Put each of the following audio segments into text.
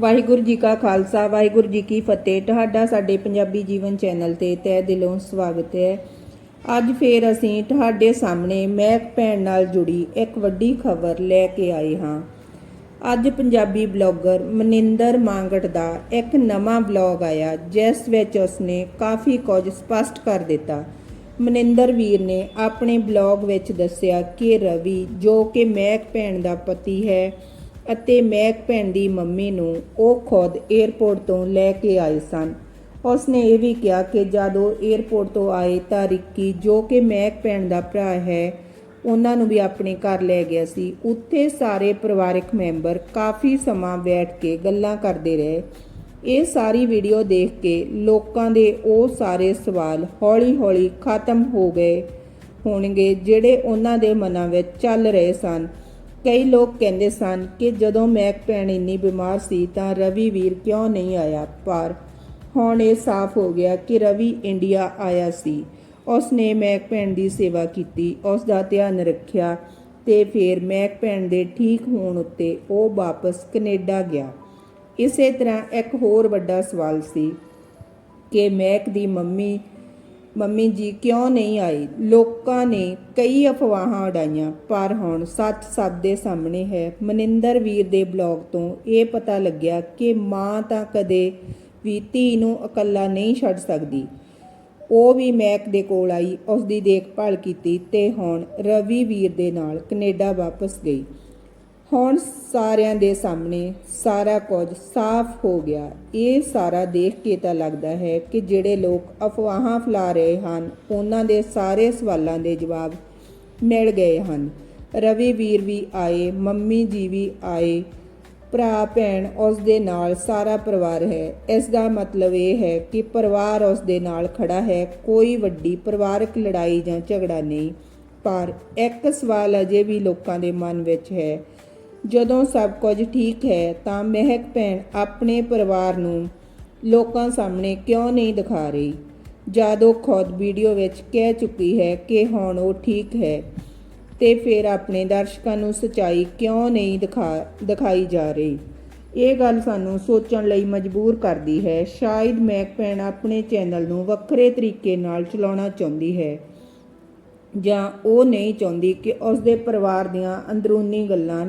ਵਾਹਿਗੁਰੂ ਜੀ ਕਾ ਖਾਲਸਾ, ਵਾਹਿਗੁਰੂ ਜੀ ਕੀ ਫਤਿਹ। ਤੁਹਾਡਾ ਸਾਡੇ ਪੰਜਾਬੀ ਜੀਵਨ ਚੈਨਲ ਤੇ ਤਹਿ ਦਿਲੋਂ ਸਵਾਗਤ ਹੈ। ਅੱਜ ਫੇਰ ਅਸੀਂ ਤੁਹਾਡੇ ਸਾਹਮਣੇ ਮਹਿਕ ਭੈਣ ਨਾਲ ਜੁੜੀ ਇੱਕ ਵੱਡੀ ਖਬਰ ਲੈ ਕੇ ਆਏ ਹਾਂ। ਅੱਜ ਪੰਜਾਬੀ ਬਲੌਗਰ ਮਨਿੰਦਰ ਮਾਂਗਟ ਦਾ ਇੱਕ ਨਵਾਂ ਬਲੌਗ ਆਇਆ, ਜਿਸ ਵਿੱਚ ਉਸਨੇ ਕਾਫੀ ਕੁਝ ਸਪਸ਼ਟ ਕਰ ਦਿੱਤਾ। ਮਨਿੰਦਰ ਵੀਰ ਨੇ ਆਪਣੇ ਬਲੌਗ ਵਿੱਚ ਦੱਸਿਆ ਕਿ ਰਵੀ, ਜੋ ਕਿ ਮਹਿਕ ਭੈਣ ਦਾ ਪਤੀ ਹੈ ਅਤੇ ਮੈਕ ਭੈਣ ਦੀ ਮੰਮੀ ਨੂੰ ਉਹ ਖੁਦ 에ਅਰਪੋਰਟ ਤੋਂ ਲੈ ਕੇ ਆਏ ਸਨ। ਉਸਨੇ ਇਹ ਵੀ ਕਿਹਾ ਕਿ ਜਦੋਂ 에ਅਰਪੋਰਟ ਤੋਂ ਆਏ ਤਾਂ ਰਿੱਕੀ, ਜੋ ਕਿ ਮੈਕ ਭੈਣ ਦਾ ਭਰਾ ਹੈ, ਉਹਨਾਂ ਨੂੰ ਵੀ ਆਪਣੇ ਘਰ ਲੈ ਗਿਆ ਸੀ। ਉੱਥੇ ਸਾਰੇ ਪਰਿਵਾਰਕ ਮੈਂਬਰ ਕਾਫੀ ਸਮਾਂ ਬੈਠ ਕੇ ਗੱਲਾਂ ਕਰਦੇ ਰਹੇ। ਇਹ ਸਾਰੀ ਵੀਡੀਓ ਦੇਖ ਕੇ ਲੋਕਾਂ ਦੇ ਉਹ ਸਾਰੇ ਸਵਾਲ ਹੌਲੀ-ਹੌਲੀ ਖਤਮ ਹੋ ਗਏ ਹੋਣਗੇ, ਜਿਹੜੇ ਉਹਨਾਂ ਦੇ ਮਨਾਂ ਵਿੱਚ ਚੱਲ ਰਹੇ ਸਨ। ਕਈ ਲੋਕ ਕਹਿੰਦੇ ਸਨ ਕਿ ਜਦੋਂ ਮੈਕ ਭੈਣ ਇੰਨੀ ਬਿਮਾਰ ਸੀ ਤਾਂ ਰਵੀ ਵੀਰ ਕਿਉਂ ਨਹੀਂ ਆਇਆ? ਪਰ ਹੁਣ ਇਹ ਸਾਫ਼ ਹੋ ਗਿਆ ਕਿ ਰਵੀ ਇੰਡੀਆ ਆਇਆ ਸੀ। ਉਸ ਨੇ ਮੈਕ ਭੈਣ ਦੀ ਸੇਵਾ ਕੀਤੀ ਉਸ ਦਾ ਧਿਆਨ ਰੱਖਿਆ ਤੇ ਫਿਰ ਮੈਕ ਭੈਣ ਦੇ ਠੀਕ ਹੋਣ ਉੱਤੇ ਉਹ ਵਾਪਸ ਕੈਨੇਡਾ ਗਿਆ। ਇਸੇ ਤਰ੍ਹਾਂ ਇੱਕ ਹੋਰ ਵੱਡਾ ਸਵਾਲ ਸੀ ਕਿ ਮੈਕ ਦੀ ਮੰਮੀ ਮੰਮੀ ਜੀ, ਕਿਉਂ ਨਹੀਂ ਆਈ? ਲੋਕਾਂ ਨੇ ਕਈ ਅਫਵਾਹਾਂ ਉਡਾਈਆਂ, ਪਰ ਹੁਣ ਸੱਚ ਸਭ ਦੇ ਸਾਹਮਣੇ ਹੈ। ਮਨਿੰਦਰ ਵੀਰ ਦੇ ਬਲੌਗ ਤੋਂ ਇਹ ਪਤਾ ਲੱਗਿਆ ਕਿ ਮਾਂ ਤਾਂ ਕਦੇ ਵੀ ਧੀ ਨੂੰ ਇਕੱਲਾ ਨਹੀਂ ਛੱਡ ਸਕਦੀ। ਉਹ ਵੀ ਮੈਕ ਦੇ ਕੋਲ ਆਈ ਉਸ ਦੀ ਦੇਖਭਾਲ ਕੀਤੀ ਤੇ ਹੁਣ ਰਵੀ ਵੀਰ ਦੇ ਨਾਲ ਕੈਨੇਡਾ ਵਾਪਸ ਗਈ। ਹੁਣ ਸਾਰਿਆਂ ਦੇ ਸਾਹਮਣੇ ਸਾਰਾ ਕੁਝ ਸਾਫ਼ ਹੋ ਗਿਆ। ਇਹ ਸਾਰਾ ਦੇਖ ਕੇ ਤਾਂ ਲੱਗਦਾ ਹੈ ਕਿ ਜਿਹੜੇ ਲੋਕ ਅਫਵਾਹਾਂ ਫੈਲਾ ਰਹੇ ਹਨ, ਉਹਨਾਂ ਦੇ ਸਾਰੇ ਸਵਾਲਾਂ ਦੇ ਜਵਾਬ ਮਿਲ ਗਏ ਹਨ। ਰਵੀ ਵੀਰ ਵੀ ਆਏ, ਮੰਮੀ ਜੀ ਵੀ ਆਏ, ਭਰਾ, ਭੈਣ ਉਸ ਦੇ ਨਾਲ ਸਾਰਾ ਪਰਿਵਾਰ ਹੈ। ਇਸ ਦਾ ਮਤਲਬ ਇਹ ਹੈ ਕਿ ਪਰਿਵਾਰ ਉਸ ਦੇ ਨਾਲ ਖੜਾ ਹੈ, ਕੋਈ ਵੱਡੀ ਪਰਿਵਾਰਕ ਲੜਾਈ ਜਾਂ ਝਗੜਾ ਨਹੀਂ। ਪਰ ਇੱਕ ਸਵਾਲ ਅਜੇ ਵੀ ਲੋਕਾਂ ਦੇ ਮਨ ਵਿੱਚ ਹੈ ਜਦੋਂ ਸਭ ਕੁਝ ਠੀਕ ਹੈ ਤਾਂ ਮਹਿਕ ਭੈਣ ਆਪਣੇ ਪਰਿਵਾਰ ਨੂੰ ਲੋਕਾਂ ਸਾਹਮਣੇ ਕਿਉਂ ਨਹੀਂ ਦਿਖਾ ਰਹੀ? ਜਦ ਉਹ ਖੁਦ ਵੀਡੀਓ ਵਿੱਚ ਕਹਿ ਚੁੱਕੀ ਹੈ ਕਿ ਹੁਣ ਉਹ ਠੀਕ ਹੈ ਤੇ ਫਿਰ ਆਪਣੇ ਦਰਸ਼ਕਾਂ ਨੂੰ ਸਚਾਈ ਕਿਉਂ ਨਹੀਂ ਦਿਖਾ, ਦਿਖਾਈ ਜਾ ਰਹੀ? ਇਹ ਗੱਲ ਸਾਨੂੰ ਸੋਚਣ ਲਈ ਮਜਬੂਰ ਕਰਦੀ ਹੈ। ਸ਼ਾਇਦ ਮੈਕ ਭੈਣ ਆਪਣੇ ਚੈਨਲ ਨੂੰ ਵੱਖਰੇ ਤਰੀਕੇ ਨਾਲ ਚਲਾਉਣਾ ਚਾਹੁੰਦੀ ਹੈ ਜਾਂ ਉਹ ਨਹੀਂ ਚਾਹੁੰਦੀ ਕਿ ਉਸ ਦੇ ਪਰਿਵਾਰ ਦੀਆਂ ਅੰਦਰੂਨੀ ਗੱਲਾਂ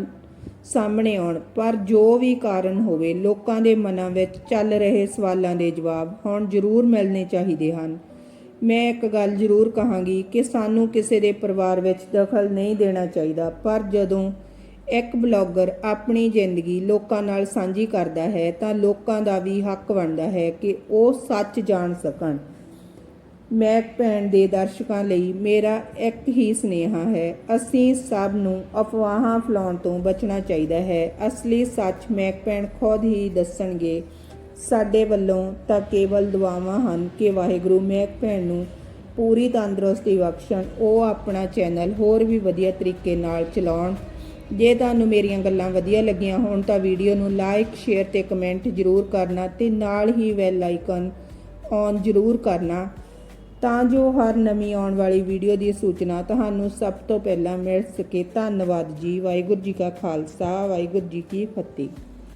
ਸਾਹਮਣੇ ਆਉਣ। ਪਰ ਜੋ ਵੀ ਕਾਰਨ ਹੋਵੇ, ਲੋਕਾਂ ਦੇ ਮਨਾਂ ਵਿੱਚ ਚੱਲ ਰਹੇ ਸਵਾਲਾਂ ਦੇ ਜਵਾਬ ਹੁਣ ਜ਼ਰੂਰ ਮਿਲਣੇ ਚਾਹੀਦੇ ਹਨ। ਮੈਂ ਇੱਕ ਗੱਲ ਜ਼ਰੂਰ ਕਹਾਂਗੀ ਕਿ ਸਾਨੂੰ ਕਿਸੇ ਦੇ ਪਰਿਵਾਰ ਵਿੱਚ ਦਖਲ ਨਹੀਂ ਦੇਣਾ ਚਾਹੀਦਾ, ਪਰ ਜਦੋਂ ਇੱਕ ਬਲੌਗਰ ਆਪਣੀ ਜ਼ਿੰਦਗੀ ਲੋਕਾਂ ਨਾਲ ਸਾਂਝੀ ਕਰਦਾ ਹੈ, ਤਾਂ ਲੋਕਾਂ ਦਾ ਵੀ ਹੱਕ ਬਣਦਾ ਹੈ ਕਿ ਉਹ ਸੱਚ ਜਾਣ ਸਕਣ। ਮੈਕ ਭੈਣ ਦੇ ਦਰਸ਼ਕਾਂ ਲਈ ਮੇਰਾ ਇੱਕ ਹੀ ਸੁਨੇਹਾ ਹੈ। ਅਸੀਂ ਸਭ ਨੂੰ ਅਫਵਾਹਾਂ ਫੈਲਾਉਣ ਤੋਂ ਬਚਣਾ ਚਾਹੀਦਾ ਹੈ। ਅਸਲੀ ਸੱਚ ਮੈਕ ਭੈਣ ਖੁਦ ਹੀ ਦੱਸਣਗੇ। ਸਾਡੇ ਵੱਲੋਂ ਤਾਂ ਕੇਵਲ ਦੁਆਵਾਂ ਹਨ ਕਿ ਵਾਹਿਗੁਰੂ ਮੈਕ ਭੈਣ ਨੂੰ ਪੂਰੀ ਤੰਦਰੁਸਤੀ ਬਖਸ਼ਣ, ਉਹ ਆਪਣਾ ਚੈਨਲ ਹੋਰ ਵੀ ਵਧੀਆ ਤਰੀਕੇ ਨਾਲ ਚਲਾਉਣ। ਜੇ ਤੁਹਾਨੂੰ ਮੇਰੀਆਂ ਗੱਲਾਂ ਵਧੀਆ ਲੱਗੀਆਂ ਹੋਣ ਤਾਂ ਵੀਡੀਓ ਨੂੰ ਲਾਈਕ, ਸ਼ੇਅਰ ਤੇ ਕਮੈਂਟ ਜ਼ਰੂਰ ਕਰਨਾ ਤੇ ਨਾਲ ਹੀ ਬੈਲ ਆਈਕਨ ਔਨ ਜ਼ਰੂਰ ਕਰਨਾ। ਤਾਂ ਜੋ ਹਰ ਨਵੀਂ ਆਉਣ ਵਾਲੀ ਵੀਡੀਓ ਦੀ ਸੂਚਨਾ ਤੁਹਾਨੂੰ ਸਭ ਤੋਂ ਪਹਿਲਾਂ ਮਿਲ ਸਕੇ। ਧੰਨਵਾਦ ਜੀ। ਵਾਹਿਗੁਰੂ ਜੀ ਕਾ ਖਾਲਸਾ। ਵਾਹਿਗੁਰੂ ਜੀ ਕੀ ਫਤਿਹ।